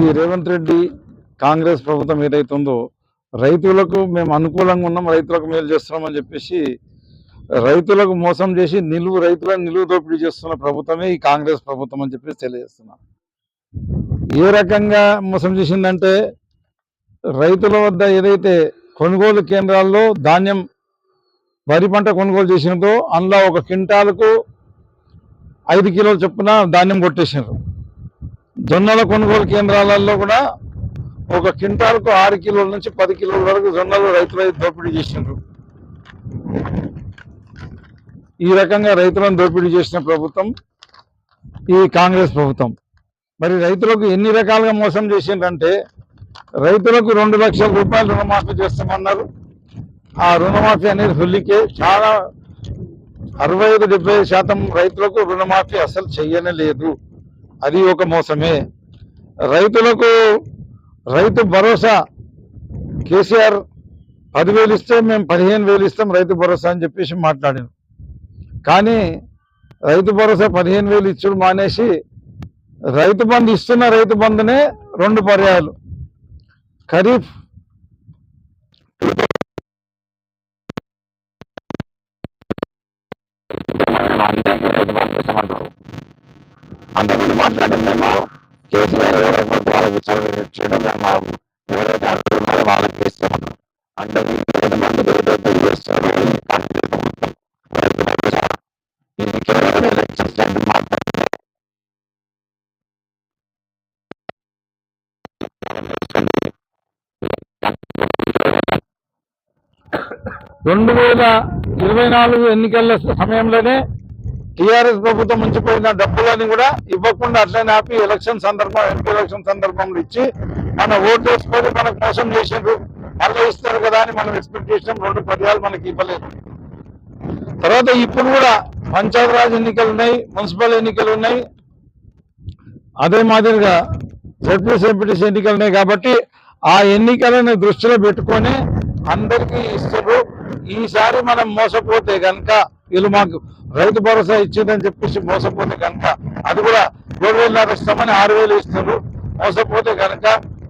ఈ రేవంత్ రెడ్డి కాంగ్రెస్ ప్రభుత్వం ఏదైతే ఉందో రైతులకు మేము అనుకూలంగా ఉన్నాం రైతులకు మేలు చేస్తున్నామని చెప్పేసి రైతులకు మోసం చేసి నిలువు రైతులను నిలువు దోపిడీ చేస్తున్న ప్రభుత్వమే ఈ కాంగ్రెస్ ప్రభుత్వం అని చెప్పేసి తెలియజేస్తున్నాం. ఏ రకంగా మోసం చేసిందంటే రైతుల వద్ద ఏదైతే కొనుగోలు కేంద్రాల్లో ధాన్యం వరి పంట కొనుగోలు చేసినదో అందులో ఒక క్వింటాలకు ఐదు కిలోల చొప్పున ధాన్యం కొట్టేసినారు. జొన్నల కొనుగోలు కేంద్రాలలో కూడా ఒక క్వింటాల్కు ఆరు కిలోల నుంచి పది కిలోల వరకు జొన్నలు రైతులైతే దోపిడీ చేసినారు ఈ రకంగా రైతులను దోపిడీ చేసిన ప్రభుత్వం ఈ కాంగ్రెస్ ప్రభుత్వం. మరి రైతులకు ఎన్ని రకాలుగా మోసం చేసిండ్రంటే రైతులకు రెండు లక్షల రూపాయలు రుణమాఫీ చేస్తామన్నారు. ఆ రుణమాఫీ అనేది హుల్లికే. చాలా అరవై ఐదు డెబ్బై శాతం రైతులకు రుణమాఫీ అసలు చేయనే లేదు. అది ఒక మోసమే. రైతులకు రైతు భరోసా. కేసీఆర్ పదివేలు ఇస్తే మేము పదిహేను వేలు ఇస్తాం రైతు భరోసా అని చెప్పేసి మాట్లాడాను కానీ రైతు భరోసా పదిహేను వేలు ఇచ్చుడు మానేసి రైతు బంధు ఇస్తున్న రైతు బంధునే రెండు పర్యాయాలు. ఖరీఫ్ అంతకుముందు మాట్లాడిన మేము. కేసీఆర్ ఎవరైతే వాళ్ళకి చేయడం మేము ఎవరైతే అంటున్నారో వాళ్ళకి ఇస్తామన్నాం అంటే వీళ్ళు మంది ఏదైతే చేస్తారో ఇది కేవలం రెండు వేల ఇరవై నాలుగు ఎన్నికల సమయంలోనే టిఆర్ఎస్ ప్రభుత్వం ఉంచిపోయిన డబ్బులని కూడా ఇవ్వకుండా అట్లనే ఆపి ఎలక్షన్ సందర్భం ఎంపీ ఎలక్షన్ సందర్భంలో ఇచ్చి మన ఓటు వేసుకొని మనకు మోసం చేసిండ్రు మళ్ళీ ఇస్తారు కదా అని మనం ఎక్స్పెక్ట్ చేసినాం. రెండు పర్యాలు మనకి ఇవ్వలేదు. తర్వాత ఇప్పుడు కూడా పంచాయతీరాజ్ ఎన్నికలు ఉన్నాయి మున్సిపల్ ఎన్నికలు ఉన్నాయి. అదే మాదిరిగా జడ్పీఎస్ ఎంపీటీసీ ఎన్నికలు ఉన్నాయి కాబట్టి ఆ ఎన్నికలను దృష్టిలో పెట్టుకొని అందరికీ ఇస్తారు ఈసారి మనం మోసపోతే కనుక వీళ్ళు మాకు రైతు భరోసా ఇచ్చిందని చెప్పేసి మోసపోతే కనుక అది కూడా ఏడు వేలన్నర ఇస్తామని ఆరు వేలు ఇస్తున్నారు. మోసపోతే కనుక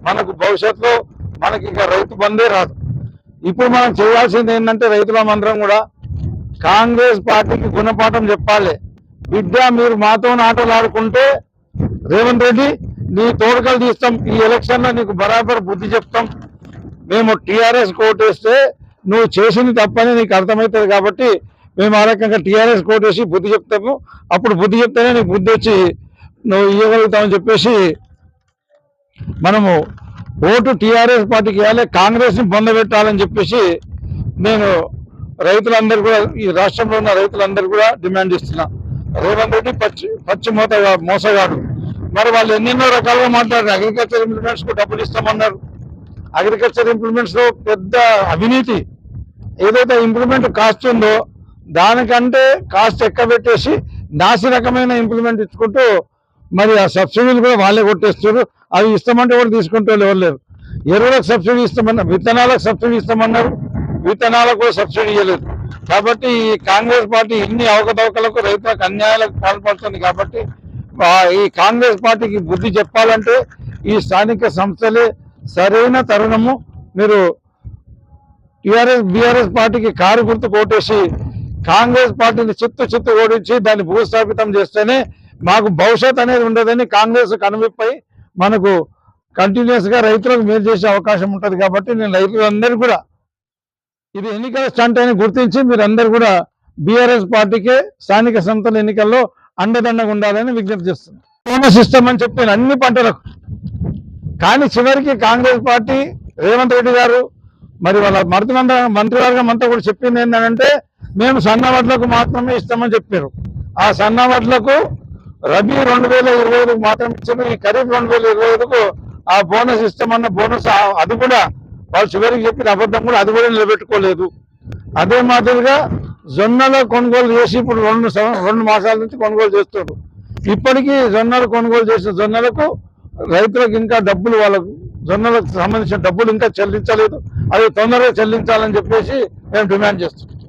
మనకు భవిష్యత్తులో మనకి ఇక రైతు బందే రాదు. ఇప్పుడు మనం చేయాల్సింది ఏంటంటే రైతులమందరం కూడా కాంగ్రెస్ పార్టీకి గుణపాఠం చెప్పాలి. బిడ్డ మీరు మాతో ఆటలు ఆడుకుంటే రేవంత్ రెడ్డి నీ తోడుకలు తీస్తాం. ఈ ఎలక్షన్లో నీకు బరాబర్ బుద్ధి చెప్తాం. మేము టీఆర్ఎస్ కోటేస్తే నువ్వు చేసింది తప్పని నీకు అర్థమవుతుంది కాబట్టి మేము ఆ రకంగా టీఆర్ఎస్ కోటేసి బుద్ధి చెప్తాము. అప్పుడు బుద్ధి చెప్తేనే నీకు బుద్ధి వచ్చి నువ్వు ఇవ్వగలుగుతావని చెప్పేసి మనము ఓటు టీఆర్ఎస్ పార్టీకి వేయాలి కాంగ్రెస్ని పొందబెట్టాలని చెప్పేసి నేను రైతులందరూ కూడా ఈ రాష్ట్రంలో ఉన్న రైతులందరూ కూడా డిమాండ్ ఇస్తున్నా రేవంత్ రెడ్డి పచ్చి పచ్చి మూత మోసగాడు. మరి వాళ్ళు ఎన్నెన్నో రకాలుగా మాట్లాడారు అగ్రికల్చర్ ఇంప్లిమెంట్స్కు డబ్బులు ఇస్తామన్నారు. అగ్రికల్చర్ ఇంప్లిమెంట్స్లో పెద్ద అవినీతి. ఏదైతే ఇంప్లిమెంట్ కాస్ట్ ఉందో దానికంటే కాస్ట్ ఎక్క పెట్టేసి నాసి రకమైన ఇంప్లిమెంట్ ఇచ్చుకుంటూ మరి ఆ సబ్సిడీలు కూడా వాళ్ళే కొట్టేస్తారు అవి ఇస్తామంటే కూడా తీసుకుంటే ఎవరు లేరు. ఎరువులకు సబ్సిడీ ఇస్తామన్నారు విత్తనాలకు సబ్సిడీ ఇస్తామన్నారు విత్తనాలకు కూడా సబ్సిడీ ఇవ్వలేదు కాబట్టి ఈ కాంగ్రెస్ పార్టీ ఇన్ని అవకతవకలకు రైతులకు అన్యాయాలకు పాల్పడుతుంది కాబట్టి ఈ కాంగ్రెస్ పార్టీకి బుద్ధి చెప్పాలంటే ఈ స్థానిక సంస్థలే సరైన తరుణము. మీరు టిఆర్ఎస్ బిఆర్ఎస్ పార్టీకి కారు గుర్తు కోటేసి కాంగ్రెస్ పార్టీని చిత్తు చిత్తు ఓడించి దాన్ని భూస్థాపితం చేస్తేనే మాకు భవిష్యత్ అనేది ఉండదని కాంగ్రెస్ కనువిప్పై మనకు కంటిన్యూస్గా రైతులకు మేలు చేసే అవకాశం ఉంటుంది కాబట్టి నేను రైతులందరూ కూడా ఇది ఎన్నికల స్టంట్ అని గుర్తించి మీరందరూ కూడా బీఆర్ఎస్ పార్టీకే స్థానిక సంస్థల ఎన్నికల్లో అండదండగా ఉండాలని విజ్ఞప్తి చేస్తున్నాను. బోనస్ ఇస్తామని చెప్పాను అన్ని పంటలకు. కానీ చివరికి కాంగ్రెస్ పార్టీ రేవంత్ రెడ్డి గారు మరి వాళ్ళ మంత్రి మంత్రివర్గం అంతా కూడా చెప్పింది ఏంటంటే మేము సన్నవడ్లకు మాత్రమే ఇస్తామని చెప్పారు. ఆ సన్నవడ్లకు రబీ రెండు వేల ఇరవై ఐదుకు మాత్రం ఇచ్చారు ఈ ఖరీఫ్ రెండు వేల ఇరవై ఐదుకు ఆ బోనస్ ఇస్తామన్న బోనస్ అది కూడా వాళ్ళు చివరికి చెప్పిన అబద్ధం కూడా అది కూడా నిలబెట్టుకోలేదు. అదే మాదిరిగా జొన్నల కొనుగోలు చేసి ఇప్పుడు రెండు రెండు మాసాల నుంచి కొనుగోలు చేస్తారు ఇప్పటికీ జొన్నలు కొనుగోలు చేసిన జొన్నలకు రైతులకు ఇంకా డబ్బులు వాళ్ళకు జొన్నలకు సంబంధించిన డబ్బులు ఇంకా చెల్లించలేదు. అది తొందరగా చెల్లించాలని చెప్పేసి మేము డిమాండ్ చేస్తున్నాం.